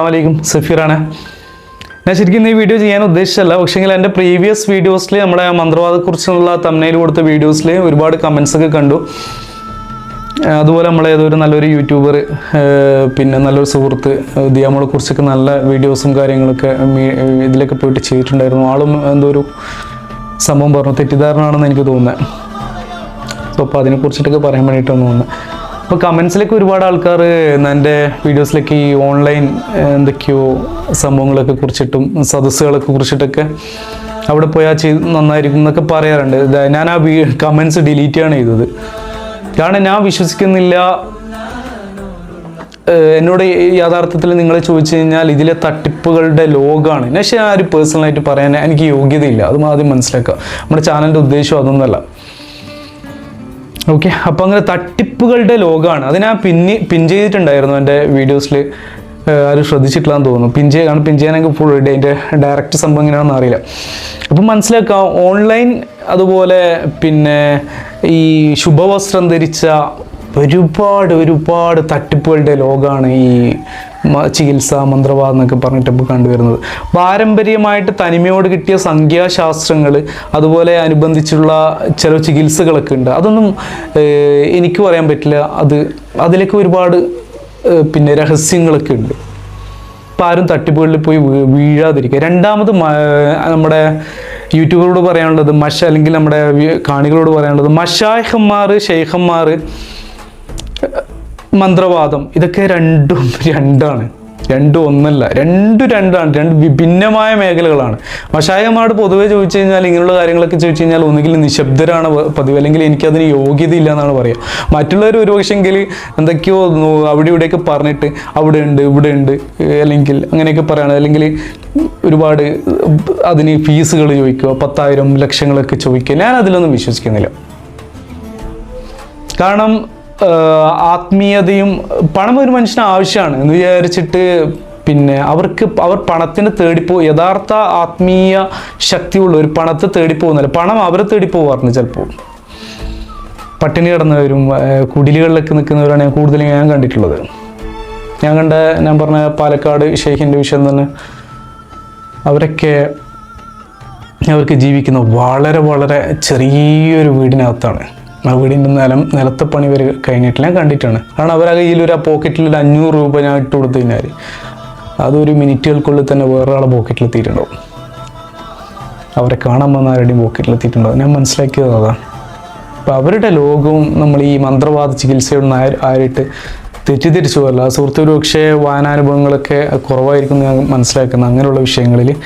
അസ്സാമലൈക്കും സഫീറാണ്. ഞാൻ ശരിക്കും ഈ വീഡിയോ ചെയ്യാൻ ഉദ്ദേശിച്ചല്ല പക്ഷേങ്കിൽ എന്റെ പ്രീവിയസ് വീഡിയോസിൽ നമ്മുടെ മന്ത്രവാദത്തെക്കുറിച്ചുള്ള തമ്മനയിൽ കൊടുത്ത വീഡിയോസിൽ ഒരുപാട് കമൻസ് ഒക്കെ കണ്ടു. അതുപോലെ നമ്മൾ ഏതൊരു നല്ലൊരു യൂട്യൂബർ പിന്നെ നല്ലൊരു സുഹൃത്ത് ദിയാമോളെ കുറിച്ചൊക്കെ നല്ല വീഡിയോസും കാര്യങ്ങളൊക്കെ ഇതിലൊക്കെ പോയിട്ട് ചെയ്തിട്ടുണ്ടായിരുന്നു. ആളും എന്തോ ഒരു സംഭവം പറഞ്ഞു തെറ്റിദ്ധാരണയാണെന്ന് എനിക്ക് തോന്നുന്നത്. അപ്പോൾ അതിനെക്കുറിച്ചിട്ടൊക്കെ പറയാൻ വേണ്ടിയിട്ടാണ് തോന്നുന്നത്. അപ്പോൾ കമൻസിലൊക്കെ ഒരുപാട് ആൾക്കാർ എന്റെ വീഡിയോസിലേക്ക് ഈ ഓൺലൈൻ എന്തൊക്കെയോ സംഭവങ്ങളൊക്കെ കുറിച്ചിട്ടും സദസ്സുകളൊക്കെ കുറിച്ചിട്ടൊക്കെ അവിടെ പോയാൽ ചെയ്ത് നന്നായിരിക്കും എന്നൊക്കെ പറയാറുണ്ട്. ഞാൻ ആ കമൻസ് ഡിലീറ്റ് ആണ് ചെയ്തത്. കാരണം ഞാൻ വിശ്വസിക്കുന്നില്ല. എന്നോട് യഥാർത്ഥത്തിൽ നിങ്ങൾ ചോദിച്ചു കഴിഞ്ഞാൽ ഇതിലെ തട്ടിപ്പുകളുടെ ലോകമാണ് പക്ഷേ ആ ഒരു പേഴ്സണലായിട്ട് പറയാൻ എനിക്ക് യോഗ്യതയില്ല. അത് ആദ്യം മനസ്സിലാക്കുക. നമ്മുടെ ചാനലിന്റെ ഉദ്ദേശം അതൊന്നല്ല ഓക്കെ അപ്പോൾ അങ്ങനെ തട്ടിപ്പുകളുടെ ലോകമാണ് അത് ഞാൻ പിന്നി പിൻ ചെയ്തിട്ടുണ്ടായിരുന്നു എന്റെ വീഡിയോസിൽ ആരും ശ്രദ്ധിച്ചിട്ടില്ലാന്ന് തോന്നുന്നു. പിൻ ചെയ്യാൻ പിൻ ചെയ്യാനൊക്കെ ഫുൾ അതിന്റെ ഡയറക്റ്റ് സംഭവം എങ്ങനെയാണെന്ന് അറിയില്ല. അപ്പം മനസ്സിലാക്കാം ഓൺലൈൻ അതുപോലെ പിന്നെ ഈ ശുഭവസ്ത്രം ധരിച്ച ഒരുപാട് ഒരുപാട് തട്ടിപ്പുകളുടെ ലോകമാണ് ഈ ചികിത്സ മന്ത്രവാദം എന്നൊക്കെ പറഞ്ഞിട്ട് ഇപ്പോൾ കണ്ടുവരുന്നത്. പാരമ്പര്യമായിട്ട് തനിമയോട് കിട്ടിയ സംഖ്യാശാസ്ത്രങ്ങൾ അതുപോലെ അനുബന്ധിച്ചുള്ള ചില ചികിത്സകളൊക്കെ ഉണ്ട്. അതൊന്നും എനിക്ക് പറയാൻ പറ്റില്ല. അത് അതിലേക്ക് ഒരുപാട് പിന്നെ രഹസ്യങ്ങളൊക്കെ ഉണ്ട്. ഇപ്പം ആരും തട്ടിപ്പുകളിൽ പോയി വീഴാതിരിക്കുക. രണ്ടാമത് നമ്മുടെ യൂട്യൂബറോട് പറയാനുള്ളത് മഷ അല്ലെങ്കിൽ നമ്മുടെ കാണികളോട് പറയാനുള്ളത് മഷായഹന്മാർ ഷെയ്ഖന്മാർ മന്ത്രവാദം. ഇതൊക്കെ രണ്ടും രണ്ടാണ്. രണ്ടും ഒന്നല്ല. രണ്ടും രണ്ടാണ്. രണ്ട് വിഭിന്നമായ മേഖലകളാണ്. മഷായമാട് പൊതുവെ ചോദിച്ചു കഴിഞ്ഞാൽ ഇങ്ങനെയുള്ള കാര്യങ്ങളൊക്കെ ചോദിച്ചു കഴിഞ്ഞാൽ ഒന്നുകിൽ നിശബ്ദരാണ് പതിവ് അല്ലെങ്കിൽ എനിക്കതിന് യോഗ്യതയില്ല എന്നാണ് പറയുക മറ്റുള്ളവർ ഒരുപക്ഷെങ്കിൽ എന്തൊക്കെയോ അവിടെ ഇവിടെയൊക്കെ പറഞ്ഞിട്ട് അവിടെ ഉണ്ട് ഇവിടെ ഉണ്ട് അല്ലെങ്കിൽ അങ്ങനെയൊക്കെ പറയണം. അല്ലെങ്കിൽ ഒരുപാട് അതിന് ഫീസുകൾ ചോദിക്കുക പത്തായിരം ലക്ഷങ്ങളൊക്കെ ചോദിക്കുക. ഞാൻ അതിലൊന്നും വിശ്വസിക്കുന്നില്ല. കാരണം ആത്മീയതയും പണം ഒരു മനുഷ്യന് ആവശ്യമാണ്. എന്ന് വിചാരിച്ചിട്ട് പിന്നെ അവർക്ക് അവർ പണത്തിന് തേടിപ്പോ യഥാർത്ഥ ആത്മീയ ശക്തിയുള്ള ഒരു പണത്തെ തേടിപ്പോകുന്നില്ല പണം അവരെ തേടിപ്പോവാറുണ്ട് ചിലപ്പോൾ. പട്ടിണി കിടന്നവരും കുടിലുകളിലൊക്കെ നിൽക്കുന്നവരാണ് ഞാൻ കൂടുതലും ഞാൻ കണ്ടിട്ടുള്ളത്. ഞാൻ കണ്ട ഞാൻ പറഞ്ഞ പാലക്കാട് ഷെയ്ഖിന്റെ വിഷയം തന്നെ അവരൊക്കെ അവർക്ക് ജീവിക്കുന്ന വളരെ വളരെ ചെറിയൊരു വീടിനകത്താണ്. ആ വീടിന്റെ നിലം നിലത്തെ പണി വരെ കഴിഞ്ഞിട്ടില്ല. ഞാൻ കണ്ടിട്ടാണ്. കാരണം അവരെ കയ്യിൽ ഒരു ആ പോക്കറ്റിൽ ഒരു അഞ്ഞൂറ് രൂപ ഞാൻ ഇട്ട് കൊടുത്തു കഴിഞ്ഞാൽ അതൊരു മിനിറ്റുകൾക്കുള്ളിൽ തന്നെ വേറൊരാളെ പോക്കറ്റിൽ എത്തിയിട്ടുണ്ടാവും. അവരെ കാണാൻ വന്ന ആരുടെയും പോക്കറ്റിൽ എത്തിയിട്ടുണ്ടാവും. ഞാൻ മനസ്സിലാക്കിയത് അതാണ് അപ്പോൾ അവരുടെ ലോകവും നമ്മൾ ഈ മന്ത്രവാദ ചികിത്സയൊന്നും ആയിട്ട് തെറ്റിദ്ധരിച്ചു പോകല്ല. സുഹൃത്തു പക്ഷേ വായനാനുഭവങ്ങളൊക്കെ കുറവായിരിക്കും ഞാൻ മനസ്സിലാക്കുന്നത്. അങ്ങനെയുള്ള വിഷയങ്ങളിൽ.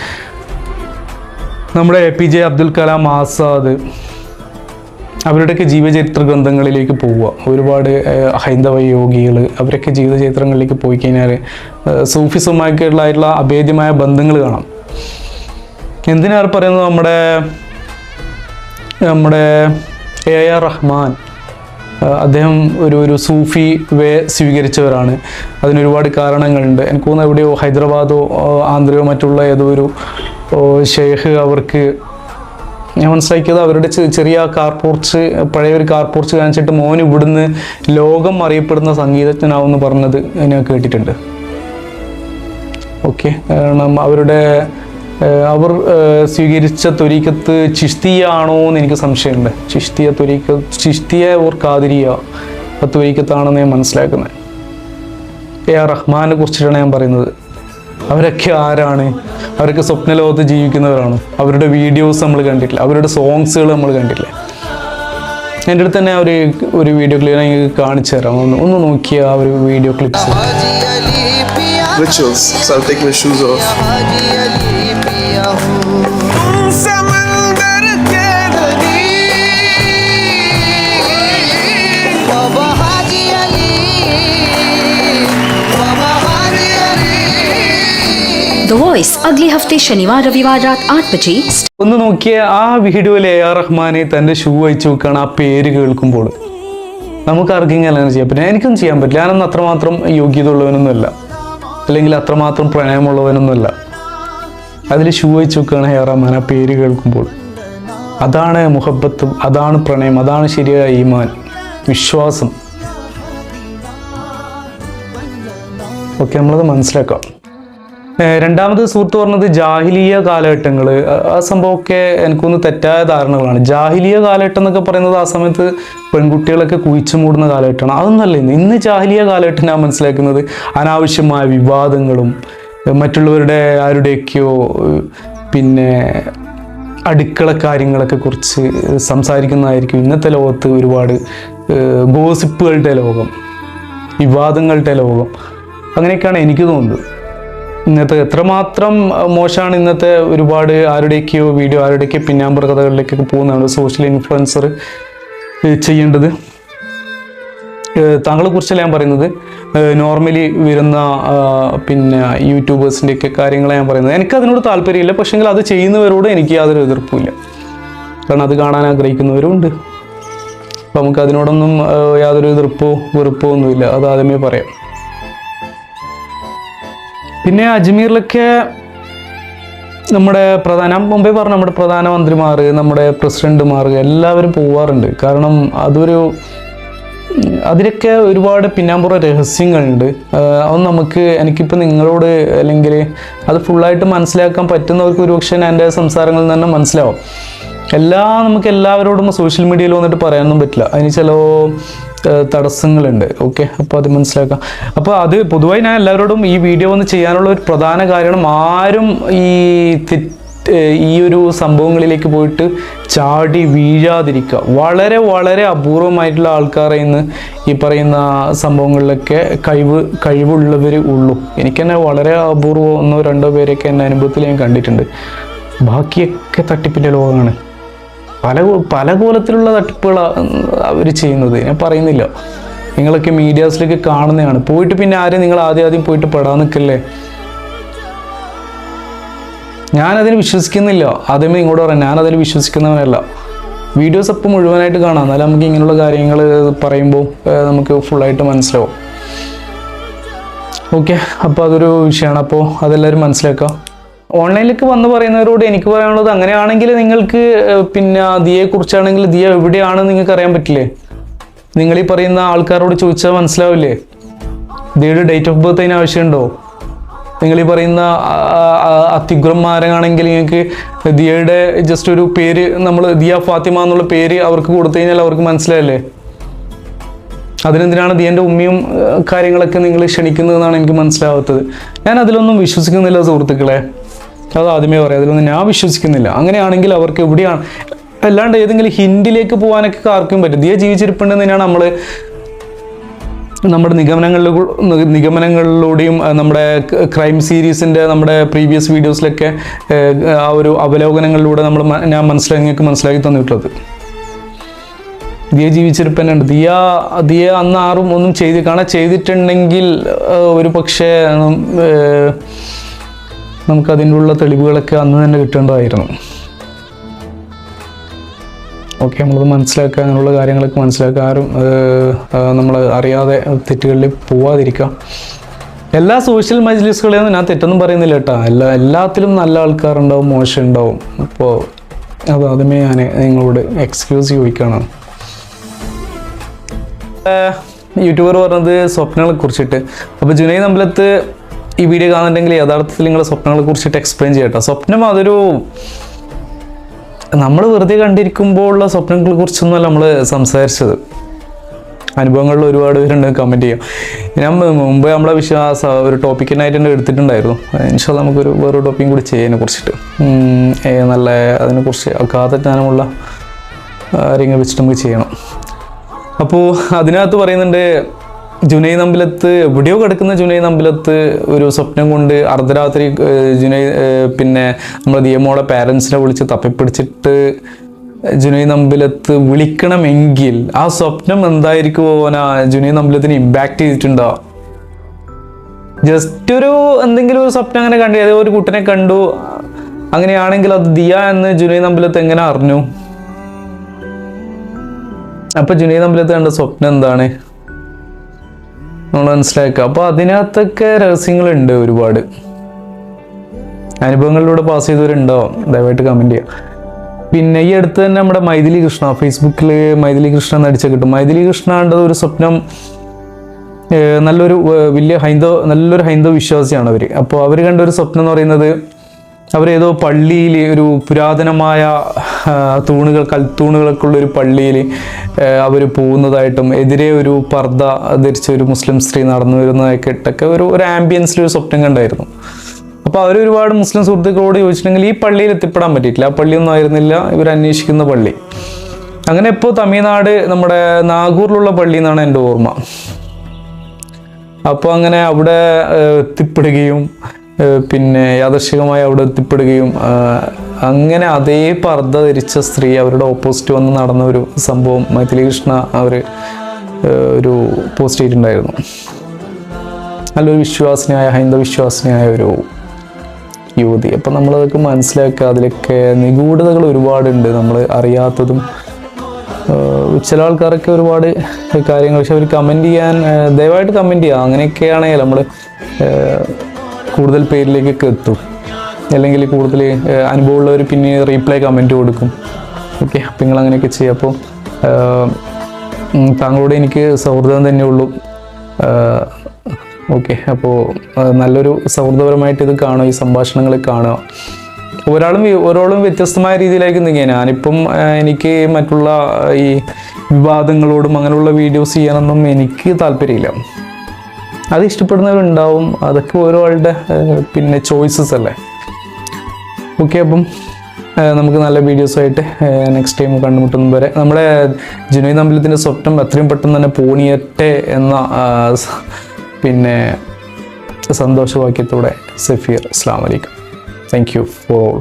നമ്മുടെ A P J Abdul Kalam Azad അവരുടെയൊക്കെ ജീവചരിത്ര ഗ്രന്ഥങ്ങളിലേക്ക് പോവുക. ഒരുപാട് ഹൈന്ദവ യോഗികൾ അവരൊക്കെ ജീവചരിത്രങ്ങളിലേക്ക് പോയി കഴിഞ്ഞാൽ സൂഫിസുമായിട്ടുള്ള അഭേദ്യമായ ബന്ധങ്ങൾ കാണാം. എന്തിനാണ് പറയുന്നത് നമ്മുടെ നമ്മുടെ എ ആർ റഹ്മാൻ? അദ്ദേഹം ഒരു ഒരു സൂഫി വേ സ്വീകരിച്ചവരാണ്. അതിനൊരുപാട് കാരണങ്ങളുണ്ട്. എനിക്ക് തോന്നുന്നു എവിടെയോ ഹൈദരാബാദോ ആന്ധ്രയോ മറ്റുള്ള ഏതോ ഒരു ഷെയ്ഖ് അവർക്ക് ഞാൻ മനസ്സിലാക്കിയത് അവരുടെ ചെറിയ കാർ പോർച്ച് പഴയ ഒരു കാർ പോർച്ച് കാണിച്ചിട്ട് മോൻ ഇവിടുന്ന് ലോകം അറിയപ്പെടുന്ന സംഗീതജ്ഞനാവെന്ന് പറഞ്ഞത് ഞാൻ കേട്ടിട്ടുണ്ട്. ഓക്കെ കാരണം അവരുടെ അവർ സ്വീകരിച്ച ത്വരീക്കത്ത് ചിഷ്തിയ ആണോ എന്ന് എനിക്ക് സംശയമുണ്ട്. ചിഷ്തിയ ത്വരീക്ക ചിഷ്തിയ ഓർ കാതിരിയ ത്വരീക്കത്താണെന്ന് ഞാൻ മനസ്സിലാക്കുന്നത്. എ ആർ റഹ്മാനെ കുറിച്ചിട്ടാണ് ഞാൻ പറയുന്നത്. അവരൊക്കെ ആരാണ്? അവരൊക്കെ സ്വപ്നലോകത്ത് ജീവിക്കുന്നവരാണ്. അവരുടെ വീഡിയോസ് നമ്മൾ കണ്ടിട്ടില്ല. അവരുടെ സോങ്സുകൾ നമ്മൾ കണ്ടിട്ടില്ല. എന്റെ അടുത്ത് തന്നെ അവർ ഒരു വീഡിയോ ക്ലിപ്പ് എനിക്ക് കാണിച്ചു തരാം. ഒന്ന് ഒന്ന് നോക്കിയ ആ ഒരു video clips Rituals, so I'll take my shoes off. अगले हफ्ते शनिवार रविवार रात आठ बजे ഒന്ന് നോക്കിയ ആ വീഡിയോയിൽ എ ആർ റഹ്മാനെ തൻ്റെ ഷൂ അയച്ചു വെക്കുകയാണ് ആ പേര് കേൾക്കുമ്പോൾ നമുക്ക് ആർക്കെങ്കിലും അങ്ങനെ ചെയ്യാൻ പറ്റില്ല എനിക്കൊന്നും ചെയ്യാൻ പറ്റില്ല ഞാനൊന്നും അത്രമാത്രം യോഗ്യത ഉള്ളവനൊന്നുമല്ല അല്ലെങ്കിൽ അത്രമാത്രം പ്രണയമുള്ളവനൊന്നുമല്ല അതിൽ ഷൂ അയച്ചു വെക്കുകയാണ് എ ആർ റഹ്മാൻ ആ പേര് കേൾക്കുമ്പോൾ അതാണ് മുഹബത്ത് അതാണ് പ്രണയം അതാണ് ശരിയായ ഈമാൻ വിശ്വാസം ഓക്കെ നമ്മളത് മനസ്സിലാക്കാം ഏഹ് രണ്ടാമത് സുഹൃത്ത് പറഞ്ഞത് ജാഹിലീയ കാലഘട്ടങ്ങൾ ആ സംഭവമൊക്കെ എനിക്കൊന്ന് തെറ്റായ ധാരണകളാണ്. ജാഹിലീയ കാലഘട്ടം എന്നൊക്കെ പറയുന്നത് ആ സമയത്ത് പെൺകുട്ടികളൊക്കെ കുഴിച്ചു മൂടുന്ന കാലഘട്ടമാണ്. അതൊന്നല്ല ഇന്ന്. ഇന്ന് ജാഹിലീയ കാലഘട്ടം ഞാൻ മനസ്സിലാക്കുന്നത് അനാവശ്യമായ വിവാദങ്ങളും മറ്റുള്ളവരുടെ ആരുടെയൊക്കെയോ പിന്നെ അടുക്കള കാര്യങ്ങളൊക്കെ കുറിച്ച് സംസാരിക്കുന്നതായിരിക്കും ഇന്നത്തെ ലോകത്ത് ഒരുപാട് ഗോസിപ്പുകളുടെ ലോകം വിവാദങ്ങളുടെ ലോകം. അങ്ങനെയൊക്കെയാണ് എനിക്ക് തോന്നുന്നത്. ഇന്നത്തെ എത്രമാത്രം മോശമാണ് ഇന്നത്തെ ഒരുപാട് ആരുടെയൊക്കെയോ വീഡിയോ ആരുടെയൊക്കെ പിന്നാമ്പർ കഥകളിലേക്കൊക്കെ പോകുന്നതാണ് സോഷ്യൽ ഇൻഫ്ലുവൻസർ ചെയ്യേണ്ടത്. താങ്കളെ കുറിച്ചല്ല ഞാൻ പറയുന്നത്. നോർമലി വരുന്ന പിന്നെ യൂട്യൂബേഴ്സിന്റെയൊക്കെ കാര്യങ്ങളാണ് ഞാൻ പറയുന്നത്. എനിക്ക് അതിനോട് താല്പര്യമില്ല. പക്ഷെങ്കിൽ അത് ചെയ്യുന്നവരോട് എനിക്ക് യാതൊരു എതിർപ്പുമില്ല. കാരണം അത് കാണാൻ ആഗ്രഹിക്കുന്നവരുമുണ്ട്. അപ്പം നമുക്ക് അതിനോടൊന്നും യാതൊരു എതിർപ്പോ വെറുപ്പോ ഒന്നുമില്ല. അത് ആദ്യമേ പറയാം. പിന്നെ അജ്മീറിലൊക്കെ നമ്മുടെ പ്രധാന മുമ്പേ പറഞ്ഞ നമ്മുടെ പ്രധാനമന്ത്രിമാർ നമ്മുടെ പ്രസിഡന്റുമാർ എല്ലാവരും പോവാറുണ്ട്. കാരണം അതൊരു അതിലൊക്കെ ഒരുപാട് പിന്നാമ്പുറ രഹസ്യങ്ങളുണ്ട്. അത് നമുക്ക് എനിക്കിപ്പോൾ നിങ്ങളോട് അല്ലെങ്കിൽ അത് ഫുള്ളായിട്ട് മനസ്സിലാക്കാൻ പറ്റുന്നവർക്ക് ഒരുപക്ഷെ എന്റെ സംസാരങ്ങളിൽ നിന്ന് തന്നെ മനസ്സിലാവും. എല്ലാം നമുക്ക് എല്ലാവരോടും സോഷ്യൽ മീഡിയയിൽ വന്നിട്ട് പറയാനൊന്നും പറ്റില്ല. അതിന് ചില തടസ്സങ്ങളുണ്ട്. ഓക്കെ അപ്പോൾ അത് മനസ്സിലാക്കാം. അപ്പോൾ അത് പൊതുവായി ഞാൻ എല്ലാവരോടും ഈ വീഡിയോ ഒന്ന് ചെയ്യാനുള്ള ഒരു പ്രധാന കാരണം ആരും ഈ തെറ്റ് ഈ ഒരു സംഭവങ്ങളിലേക്ക് പോയിട്ട് ചാടി വീഴാതിരിക്കുക. വളരെ വളരെ അപൂർവമായിട്ടുള്ള ആൾക്കാരെ ഇന്ന് ഈ പറയുന്ന സംഭവങ്ങളിലൊക്കെ കഴിവ് കഴിവുള്ളവർ ഉള്ളൂ. എനിക്ക് തന്നെ വളരെ അപൂർവം ഒന്നോ രണ്ടോ പേരെയൊക്കെ എന്റെ അനുഭവത്തിൽ ഞാൻ കണ്ടിട്ടുണ്ട്. ബാക്കിയൊക്കെ തട്ടിപ്പിന്റെ ലോകമാണ് പല പല കോലത്തിലുള്ള തട്ടിപ്പുകളാണ് അവർ ചെയ്യുന്നത്. ഞാൻ പറയുന്നില്ല. നിങ്ങളൊക്കെ മീഡിയാസിലേക്ക് കാണുന്നതാണ്. പോയിട്ട് പിന്നെ ആരും നിങ്ങൾ ആദ്യം ആദ്യം പോയിട്ട് പെടാൻ നിൽക്കല്ലേ? ഞാനതിന് വിശ്വസിക്കുന്നില്ല. ആദ്യമേ ഇങ്ങോട്ട് പറയാം. ഞാനതിൽ വിശ്വസിക്കുന്നവനല്ല. വീഡിയോസ് അപ്പം മുഴുവനായിട്ട് കാണാം. എന്നാലും നമുക്ക് ഇങ്ങനെയുള്ള കാര്യങ്ങൾ പറയുമ്പോൾ നമുക്ക് ഫുള്ളായിട്ട് മനസ്സിലാവും. ഓക്കെ. അപ്പോൾ അതൊരു വിഷയമാണ്. അപ്പോൾ അതെല്ലാവരും മനസ്സിലാക്കുക. ഓൺലൈനിലേക്ക് വന്ന് പറയുന്നവരോട് എനിക്ക് പറയാനുള്ളത് അങ്ങനെയാണെങ്കിൽ നിങ്ങൾക്ക് പിന്നെ ദിയയെക്കുറിച്ചാണെങ്കിൽ ദിയ എവിടെയാണ് നിങ്ങൾക്ക് അറിയാൻ പറ്റില്ലേ? നിങ്ങൾ ഈ പറയുന്ന ആൾക്കാരോട് ചോദിച്ചാൽ മനസ്സിലാവില്ലേ? ദിയുടെ ഡേറ്റ് ഓഫ് ബർത്ത് അതിന് ആവശ്യമുണ്ടോ? നിങ്ങൾ ഈ പറയുന്ന അത്യുഗ്രന്മാരാണെങ്കിൽ നിങ്ങൾക്ക് ദിയയുടെ ജസ്റ്റ് ഒരു പേര് നമ്മൾ ദിയ ഫാത്തിമ എന്നുള്ള പേര് അവർക്ക് കൊടുത്തു കഴിഞ്ഞാൽ അവർക്ക് മനസ്സിലായല്ലേ? അതിനെന്തിനാണ് ദിയന്റെ ഉമ്മയും കാര്യങ്ങളൊക്കെ നിങ്ങൾ ക്ഷണിക്കുന്നതെന്നാണ് എനിക്ക് മനസ്സിലാവാത്തത്. ഞാൻ അതിലൊന്നും വിശ്വസിക്കുന്നില്ല സുഹൃത്തുക്കളെ. അത് ആദ്യമേ പറയാം. അതിലൊന്നും ഞാൻ വിശ്വസിക്കുന്നില്ല. അങ്ങനെയാണെങ്കിൽ അവർക്ക് എവിടെയാണ്? അല്ലാണ്ട് ഏതെങ്കിലും ഹിന്ദിലേക്ക് പോകാനൊക്കെ ആർക്കും പറ്റും. ദിയ ജീവിച്ചിരിപ്പുണ്ടെന്ന് തന്നെയാണ് നമ്മൾ നമ്മുടെ നിഗമനങ്ങളിലൂ നിഗമനങ്ങളിലൂടെയും നമ്മുടെ ക്രൈം സീരീസിന്റെ നമ്മുടെ പ്രീവിയസ് വീഡിയോസിലൊക്കെ ആ ഒരു അവലോകനങ്ങളിലൂടെ നമ്മൾ ഞാൻ മനസ്സിലാക്കി നിങ്ങൾക്ക് മനസ്സിലാക്കി തന്നിട്ടുള്ളത്. ദിയ ജീവിച്ചിരിപ്പനുണ്ട് ദിയ ദിയ അന്ന് ഒന്നും ചെയ്ത് കാണാൻ ചെയ്തിട്ടുണ്ടെങ്കിൽ ഒരു പക്ഷേ നമുക്ക് അതിനുള്ള തെളിവുകളൊക്കെ അന്ന് തന്നെ കിട്ടേണ്ടതായിരുന്നു. ഓക്കെ നമ്മളത് മനസ്സിലാക്കുക അങ്ങനെയുള്ള കാര്യങ്ങളൊക്കെ മനസ്സിലാക്കുക. ആരും നമ്മൾ അറിയാതെ തെറ്റുകളിൽ പോവാതിരിക്കുക. എല്ലാ സോഷ്യൽ മജ്ലിസുകളെയൊന്നും ഞാൻ തെറ്റൊന്നും പറയുന്നില്ല കേട്ടോ. എല്ലാ എല്ലാത്തിലും നല്ല ആൾക്കാരുണ്ടാവും മോശം ഉണ്ടാവും അപ്പോൾ അത് ആദ്യമേ ഞാൻ നിങ്ങളോട് എക്സ്ക്യൂസ് ചോദിക്കുകയാണ് യൂട്യൂബർ പറഞ്ഞത് സ്വപ്നങ്ങളെ കുറിച്ചിട്ട്. അപ്പോൾ ജുനൈദ് അമ്പലത്ത് ഈ വീഡിയോ കാണുന്നുണ്ടെങ്കിൽ യഥാർത്ഥത്തിൽ നിങ്ങളുടെ സ്വപ്നങ്ങളെ കുറിച്ചിട്ട് എക്സ്പ്ലെയിൻ ചെയ്യട്ടോ. സ്വപ്നം അതൊരു നമ്മൾ വെറുതെ കണ്ടിരിക്കുമ്പോൾ ഉള്ള സ്വപ്നങ്ങളെ കുറിച്ചൊന്നുമല്ല നമ്മൾ സംസാരിച്ചത്. അനുഭവങ്ങളിൽ ഒരുപാട് പേരുണ്ട് കമന്റ് ചെയ്യാം. ഞാൻ മുമ്പ് നമ്മളെ വിശ്വാസ ഒരു ടോപ്പിക്കിനായിട്ട് തന്നെ എടുത്തിട്ടുണ്ടായിരുന്നു. ഇൻഷാല്ല നമുക്കൊരു വേറൊരു ടോപ്പിക്കും കൂടി ചെയ്യാനെ കുറിച്ചിട്ട്. നല്ല അതിനെക്കുറിച്ച് അഗാധ ജ്ഞാനമുള്ള കാര്യങ്ങൾ വെച്ചിട്ട് നമുക്ക് ചെയ്യണം. അപ്പോൾ അതിനകത്ത് പറയുന്നുണ്ട് ജുനൈദ് നമ്പിലത്ത് എവിടെയോ കിടക്കുന്ന ജുനൈ നമ്പിലത്ത് ഒരു സ്വപ്നം കൊണ്ട് അർദ്ധരാത്രി ജുനൈ പിന്നെ നമ്മുടെ ദിയമോളെ പാരൻസിനെ വിളിച്ച് തപ്പിപ്പിടിച്ചിട്ട് ജുനൈ നമ്പിലത്ത് വിളിക്കണമെങ്കിൽ ആ സ്വപ്നം എന്തായിരിക്കും ഓന ജുനൈ നമ്പിലത്തിന് ഇമ്പാക്റ്റ് ചെയ്തിട്ടുണ്ടോ? ജസ്റ്റ് ഒരു എന്തെങ്കിലും ഒരു സ്വപ്നം അങ്ങനെ കണ്ടു ഏതോ ഒരു കുട്ടനെ കണ്ടു. അങ്ങനെയാണെങ്കിൽ അത് ദിയ എന്ന് ജുനൈ നമ്പിലത്ത് എങ്ങനെ അറിഞ്ഞു? അപ്പൊ ജുനൈ നമ്പിലത്ത് കണ്ട സ്വപ്നം എന്താണ്? നമ്മൾ മനസ്സിലാക്കുക. അപ്പോൾ അതിനകത്തൊക്കെ രഹസ്യങ്ങളുണ്ട് ഒരുപാട്. അനുഭവങ്ങളിലൂടെ പാസ് ചെയ്തവരുണ്ടാവും ദയവായിട്ട് കമന്റ് ചെയ്യാം പിന്നെ ഈ അടുത്ത് തന്നെ നമ്മുടെ മൈഥിലി കൃഷ്ണ ഫേസ്ബുക്കിൽ മൈഥിലി കൃഷ്ണ എന്ന് അടിച്ചാൽ കിട്ടും. മൈഥിലി കൃഷ്ണ ആണ്ടത് ഒരു സ്വപ്നം നല്ലൊരു വലിയ ഹൈന്ദവ നല്ലൊരു ഹൈന്ദവ വിശ്വാസിയാണ് അവർ അപ്പോൾ അവർ കണ്ട ഒരു സ്വപ്നം എന്ന് പറയുന്നത് അവരേതോ പള്ളിയിൽ ഒരു പുരാതനമായ തൂണുകൾ കൽത്തൂണുകളൊക്കെ ഉള്ളൊരു പള്ളിയിൽ അവർ പോകുന്നതായിട്ടും എതിരെ ഒരു പർദ്ദ ധരിച്ച ഒരു മുസ്ലിം സ്ത്രീ നടന്നു വരുന്നതൊക്കെ ഇട്ടൊക്കെ ഒരു ഒരു ആംബിയൻസിൽ ഒരു സ്വപ്നം കണ്ടായിരുന്നു. അപ്പോൾ അവർ ഒരുപാട് മുസ്ലിം സുഹൃത്തുക്കളോട് ചോദിച്ചിട്ടുണ്ടെങ്കിൽ ഈ പള്ളിയിൽ എത്തിപ്പെടാൻ പറ്റിയിട്ടില്ല. ആ പള്ളിയൊന്നും ആയിരുന്നില്ല. ഇവർ അന്വേഷിക്കുന്ന പള്ളി. അങ്ങനെ ഇപ്പോൾ തമിഴ്നാട് നമ്മുടെ നാഗൂറിലുള്ള പള്ളി എന്നാണ് എന്റെ ഓർമ്മ. അപ്പോൾ അങ്ങനെ അവിടെ എത്തിപ്പെടുകയും പിന്നെ യാദർശികമായി അവിടെ എത്തിപ്പെടുകയും അങ്ങനെ അതേ പർദ്ദ ധരിച്ച സ്ത്രീ അവരുടെ ഓപ്പോസിറ്റ് വന്ന് നടന്ന ഒരു സംഭവം മൈഥിലി കൃഷ്ണ അവർ ഒരു പോസ്റ്റ് ചെയ്തിട്ടുണ്ടായിരുന്നു. നല്ലൊരു വിശ്വാസിനിയായ ഹൈന്ദവ വിശ്വാസിനിയായ ഒരു യുവതി. അപ്പം നമ്മളതൊക്കെ മനസ്സിലാക്കുക അതിലൊക്കെ നിഗൂഢതകൾ ഒരുപാടുണ്ട്. നമ്മൾ അറിയാത്തതും ചില ആൾക്കാരൊക്കെ ഒരുപാട് കാര്യങ്ങൾ പക്ഷെ അവർ കമന്റ് ചെയ്യാൻ ദയവായിട്ട് കമന്റ് ചെയ്യുക. അങ്ങനെയൊക്കെയാണെങ്കിൽ നമ്മൾ കൂടുതൽ പേരിലേക്കൊക്കെ എത്തും അല്ലെങ്കിൽ കൂടുതൽ അനുഭവമുള്ളവർ പിന്നെ റീപ്ലൈ കമന്റ് കൊടുക്കും. ഓക്കെ അപ്പം നിങ്ങൾ അങ്ങനെയൊക്കെ ചെയ്യുക അപ്പോൾ താങ്കളോട് എനിക്ക് സൗഹൃദം തന്നെ തന്നെയുള്ളൂ ഓക്കെ അപ്പോൾ നല്ലൊരു സൗഹൃദപരമായിട്ട് ഇത് കാണുക ഈ സംഭാഷണങ്ങൾ കാണുക. ഒരാളും ഒരാളും വ്യത്യസ്തമായ രീതിയിലായിരിക്കും നീങ്ങിയ ഞാനിപ്പം എനിക്ക് മറ്റുള്ള ഈ വിവാദങ്ങളോടും അങ്ങനെയുള്ള വീഡിയോസ് ചെയ്യാനൊന്നും എനിക്ക് താല്പര്യമില്ല. അത് ഇഷ്ടപ്പെടുന്നവരുണ്ടാവും. അതൊക്കെ ഓരോ ആളുടെ പിന്നെ ചോയ്സസ് അല്ലേ? ഓക്കെ അപ്പം നമുക്ക് നല്ല വീഡിയോസുമായിട്ട് നെക്സ്റ്റ് ടൈം കണ്ടുമുട്ടുന്നത് വരെ. നമ്മുടെ ജുനൈദ് അമ്പലത്തിന്റെ സ്വപ്നം എത്രയും പെട്ടെന്ന് തന്നെ പൂണിയട്ടെ എന്ന പിന്നെ സന്തോഷവാക്യത്തോടെ സഫീർ അസ്ലാം വലൈക്കും താങ്ക് യു ഫോർ ഓൾ